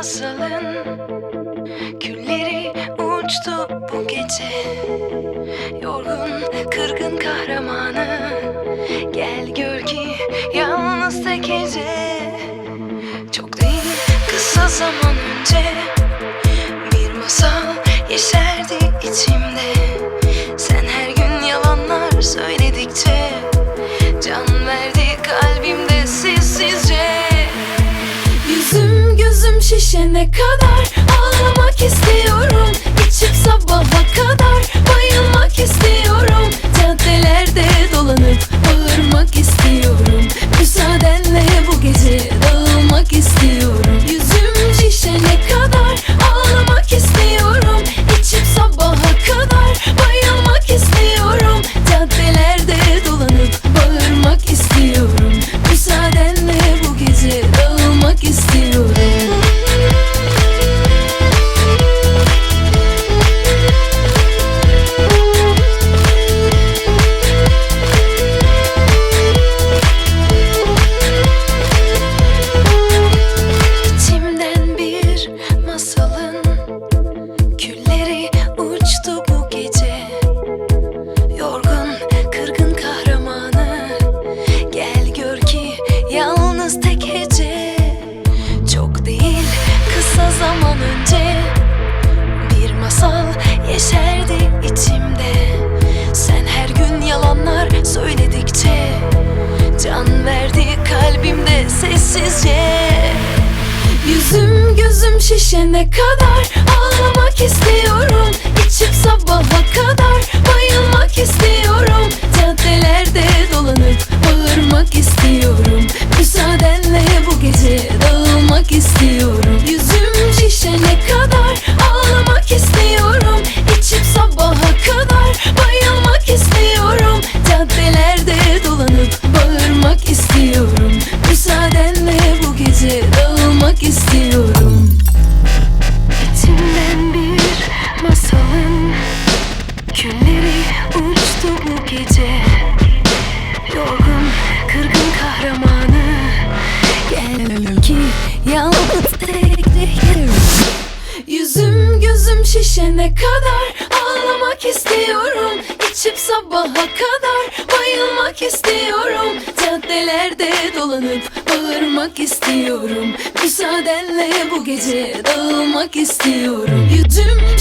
masalın Külleri uçtu bu gece. Yorgun kırgın kahramanı. Gel gör ki yalnız tek gece. Çok değil kısa zaman önce Bir masal yeşerdi içimde. ne kadar sensizce Yüzüm gözüm şişene kadar Ağlamak istiyorum. İçip sabaha şişene kadar Ağlamak istiyorum. İçip sabaha kadar Bayılmak istiyorum. Caddelerde dolanıp bağırmak istiyorum. Müsaadenle bu gece dağılmak istiyorum. Yüzüm